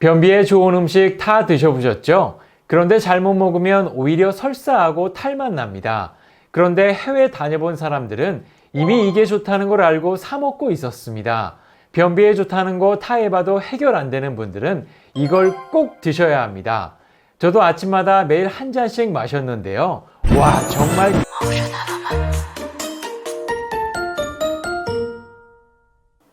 변비에 좋은 음식 다 드셔보셨죠? 그런데 잘못 먹으면 오히려 설사하고 탈만 납니다. 그런데 해외 다녀본 사람들은 이미 이게 좋다는 걸 알고 사먹고 있었습니다. 변비에 좋다는 거다 해봐도 해결 안 되는 분들은 이걸 꼭 드셔야 합니다. 저도 아침마다 매일 한 잔씩 마셨는데요. 와, 정말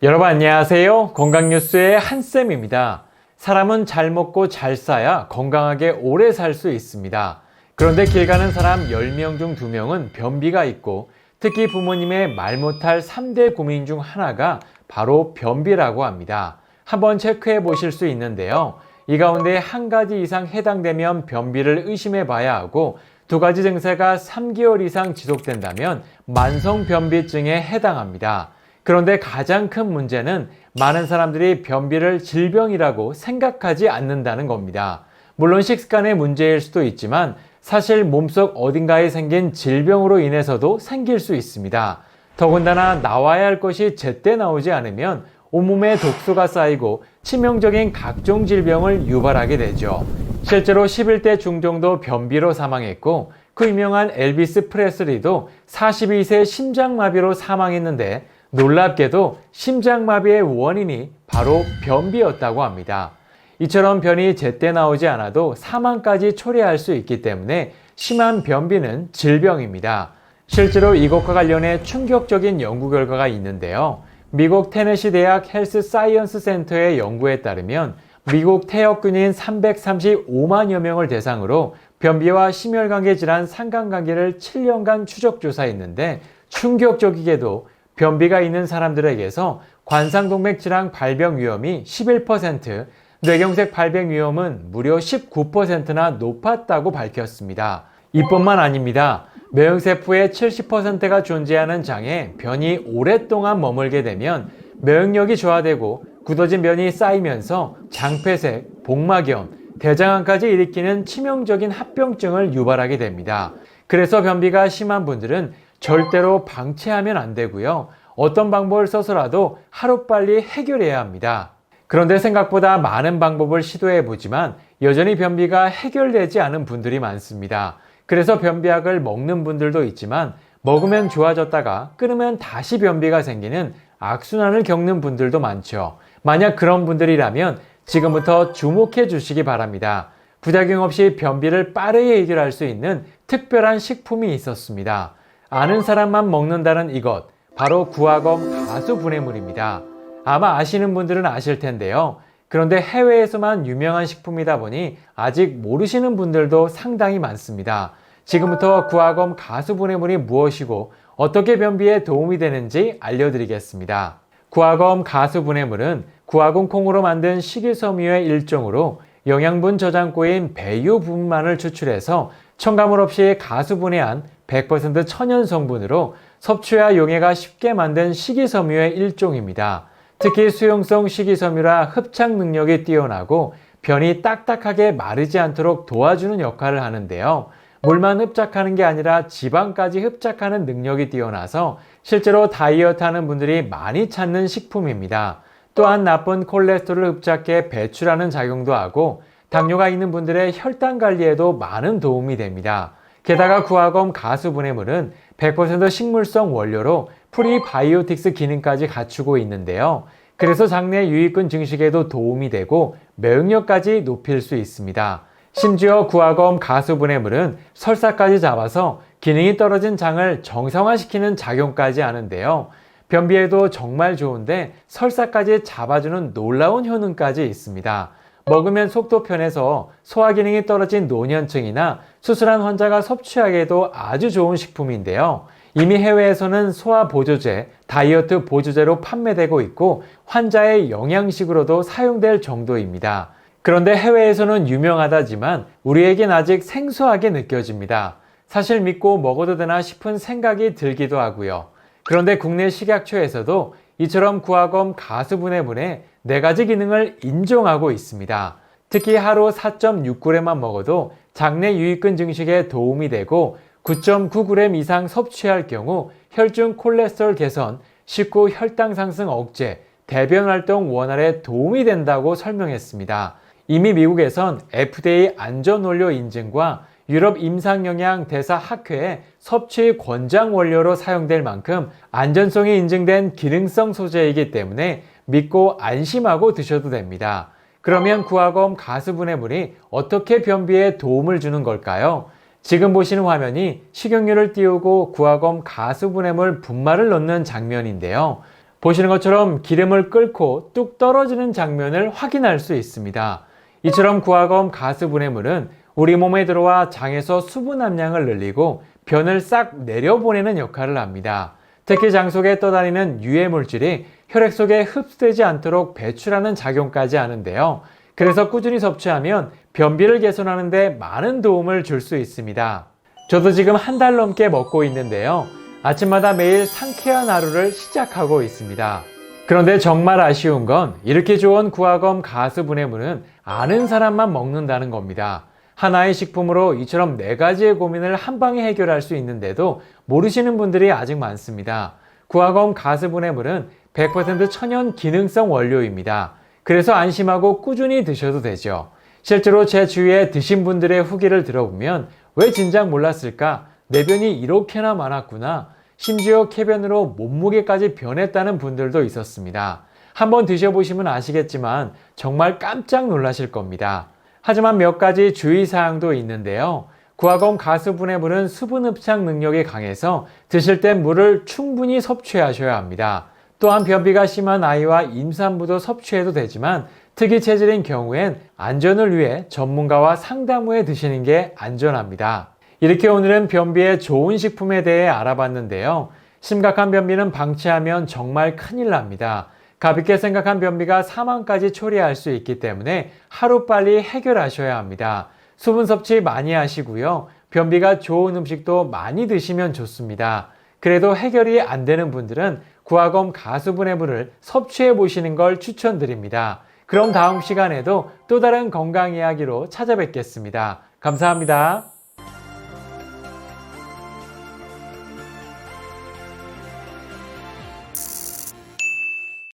여러분 안녕하세요. 건강뉴스의 한쌤입니다. 사람은 잘 먹고 잘 싸야 건강하게 오래 살 수 있습니다. 그런데 길 가는 사람 10명 중 2명은 변비가 있고 특히 부모님의 말 못할 3대 고민 중 하나가 바로 변비라고 합니다. 한번 체크해 보실 수 있는데요. 이 가운데 한 가지 이상 해당되면 변비를 의심해 봐야 하고 두 가지 증세가 3개월 이상 지속된다면 만성 변비증에 해당합니다. 그런데 가장 큰 문제는 많은 사람들이 변비를 질병이라고 생각하지 않는다는 겁니다. 물론 식습관의 문제일 수도 있지만 사실 몸속 어딘가에 생긴 질병으로 인해서도 생길 수 있습니다. 더군다나 나와야 할 것이 제때 나오지 않으면 온몸에 독소가 쌓이고 치명적인 각종 질병을 유발하게 되죠. 실제로 11대 중정도 변비로 사망했고 그 유명한 엘비스 프레슬리도 42세 심장마비로 사망했는데 놀랍게도 심장마비의 원인이 바로 변비였다고 합니다. 이처럼 변이 제때 나오지 않아도 사망까지 초래할 수 있기 때문에 심한 변비는 질병입니다. 실제로 이것과 관련해 충격적인 연구 결과가 있는데요. 미국 테네시 대학 헬스 사이언스 센터의 연구에 따르면 미국 태역군인 335만여 명을 대상으로 변비와 심혈관계 질환 상관관계를 7년간 추적 조사했는데 충격적이게도 변비가 있는 사람들에게서 관상동맥 질환 발병 위험이 11%, 뇌경색 발병 위험은 무려 19%나 높았다고 밝혔습니다. 이뿐만 아닙니다. 면역세포의 70%가 존재하는 장에 변이 오랫동안 머물게 되면 면역력이 저하되고 굳어진 면이 쌓이면서 장폐색, 복막염, 대장암까지 일으키는 치명적인 합병증을 유발하게 됩니다. 그래서 변비가 심한 분들은 절대로 방치하면 안 되고요. 어떤 방법을 써서라도 하루빨리 해결해야 합니다. 그런데 생각보다 많은 방법을 시도해 보지만 여전히 변비가 해결되지 않은 분들이 많습니다. 그래서 변비약을 먹는 분들도 있지만 먹으면 좋아졌다가 끊으면 다시 변비가 생기는 악순환을 겪는 분들도 많죠. 만약 그런 분들이라면 지금부터 주목해 주시기 바랍니다. 부작용 없이 변비를 빠르게 해결할 수 있는 특별한 식품이 있었습니다. 아는 사람만 먹는다는 이것, 바로 구화검 가수 분해물입니다. 아마 아시는 분들은 아실 텐데요. 그런데 해외에서만 유명한 식품이다 보니 아직 모르시는 분들도 상당히 많습니다. 지금부터 구화검 가수 분해물이 무엇이고 어떻게 변비에 도움이 되는지 알려드리겠습니다. 구화검 가수 분해물은 구화공 콩으로 만든 식이섬유의 일종으로 영양분 저장고인 배유 부분만을 추출해서 첨가물 없이 가수분해한 100% 천연 성분으로 섭취와 용해가 쉽게 만든 식이섬유의 일종입니다. 특히 수용성 식이섬유라 흡착 능력이 뛰어나고 변이 딱딱하게 마르지 않도록 도와주는 역할을 하는데요. 물만 흡착하는 게 아니라 지방까지 흡착하는 능력이 뛰어나서 실제로 다이어트 하는 분들이 많이 찾는 식품입니다. 또한 나쁜 콜레스테롤을 흡착해 배출하는 작용도 하고 당뇨가 있는 분들의 혈당 관리에도 많은 도움이 됩니다. 게다가 구화검 가수분해 물은 100% 식물성 원료로 프리바이오틱스 기능까지 갖추고 있는데요. 그래서 장내 유익균 증식에도 도움이 되고 면역력까지 높일 수 있습니다. 심지어 구화검 가수분해 물은 설사까지 잡아서 기능이 떨어진 장을 정상화시키는 작용까지 하는데요. 변비에도 정말 좋은데 설사까지 잡아주는 놀라운 효능까지 있습니다. 먹으면 속도 편해서 소화 기능이 떨어진 노년층이나 수술한 환자가 섭취하기에도 아주 좋은 식품인데요. 이미 해외에서는 소화 보조제, 다이어트 보조제로 판매되고 있고 환자의 영양식으로도 사용될 정도입니다. 그런데 해외에서는 유명하다지만 우리에겐 아직 생소하게 느껴집니다. 사실 믿고 먹어도 되나 싶은 생각이 들기도 하고요. 그런데 국내 식약처에서도 이처럼 구화검 가수분해물의 네 가지 기능을 인정하고 있습니다. 특히 하루 4.6g만 먹어도 장내 유익균 증식에 도움이 되고 9.9g 이상 섭취할 경우 혈중 콜레스테롤 개선, 식후 혈당 상승 억제, 대변 활동 원활에 도움이 된다고 설명했습니다. 이미 미국에선 FDA 안전원료 인증과 유럽 임상영양 대사 학회의 섭취 권장 원료로 사용될 만큼 안전성이 인증된 기능성 소재이기 때문에 믿고 안심하고 드셔도 됩니다. 그러면 구화검 가수분해 물이 어떻게 변비에 도움을 주는 걸까요? 지금 보시는 화면이 식용유를 띄우고 구화검 가수분해물 분말을 넣는 장면인데요. 보시는 것처럼 기름을 끓고 뚝 떨어지는 장면을 확인할 수 있습니다. 이처럼 구화검 가스분해물은 우리 몸에 들어와 장에서 수분 함량을 늘리고 변을 싹 내려보내는 역할을 합니다. 특히 장 속에 떠다니는 유해 물질이 혈액 속에 흡수되지 않도록 배출하는 작용까지 하는데요. 그래서 꾸준히 섭취하면 변비를 개선하는 데 많은 도움을 줄 수 있습니다. 저도 지금 한 달 넘게 먹고 있는데요. 아침마다 매일 상쾌한 하루를 시작하고 있습니다. 그런데 정말 아쉬운 건 이렇게 좋은 구화검 가스 분해물은 아는 사람만 먹는다는 겁니다. 하나의 식품으로 이처럼 네 가지의 고민을 한 방에 해결할 수 있는데도 모르시는 분들이 아직 많습니다. 구화검 가스분해물은 100% 천연 기능성 원료입니다. 그래서 안심하고 꾸준히 드셔도 되죠. 실제로 제 주위에 드신 분들의 후기를 들어보면 왜 진작 몰랐을까? 내변이 이렇게나 많았구나. 심지어 쾌변으로 몸무게까지 변했다는 분들도 있었습니다. 한번 드셔보시면 아시겠지만 정말 깜짝 놀라실 겁니다. 하지만 몇 가지 주의사항도 있는데요. 구화검 가스분해 물은 수분 흡착 능력이 강해서 드실 땐 물을 충분히 섭취하셔야 합니다. 또한 변비가 심한 아이와 임산부도 섭취해도 되지만 특이 체질인 경우엔 안전을 위해 전문가와 상담 후에 드시는 게 안전합니다. 이렇게 오늘은 변비에 좋은 식품에 대해 알아봤는데요. 심각한 변비는 방치하면 정말 큰일 납니다. 가볍게 생각한 변비가 사망까지 초래할 수 있기 때문에 하루빨리 해결하셔야 합니다. 수분 섭취 많이 하시고요. 변비가 좋은 음식도 많이 드시면 좋습니다. 그래도 해결이 안 되는 분들은 구화검 가수분해 물을 섭취해 보시는 걸 추천드립니다. 그럼 다음 시간에도 또 다른 건강 이야기로 찾아뵙겠습니다. 감사합니다.